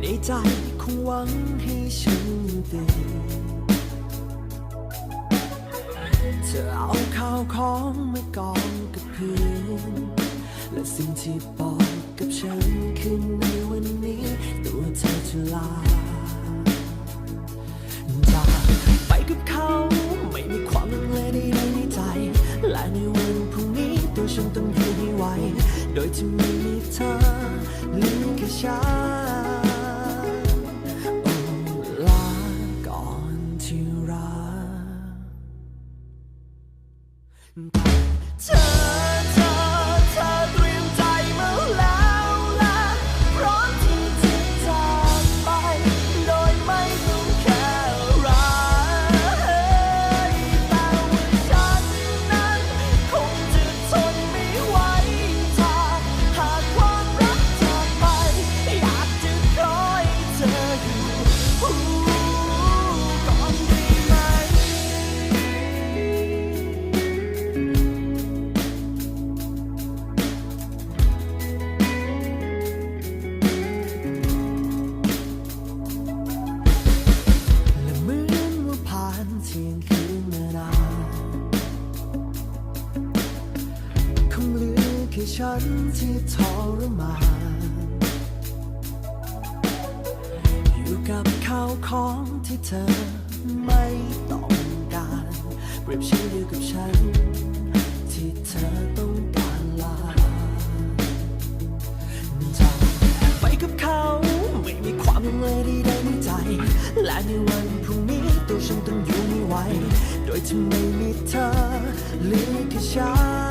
ในใจคงหวังให้ฉันตื่น เธอเอาข้าวของมากองกับพื้นและสิ่งที่บอกกับฉันคือในวันนี้ ตัวเธอจะลาจากไปกับเขาไม่มีความลังเลใดๆในใจ และในวันพรุ่งนี้ตัวฉันต้องอยู่ให้ไหวโดยที่ไม่มีเธอเหลือแค่ฉัน เเหลือแค่ฉันที่ทรมานอยู่กับข้าวของที่เธอไม่ต้องการเปรียบเช่นเดียวกับฉัน ที่เธอต้องการลาจากไปกับเขาไม่มีความลังเลใดๆในใจ และในวันพรุ่งนี้ตัวฉันต้องอยู่ไม่ไหว โดยที่ไม่มีเธอเหลือแค่ฉัน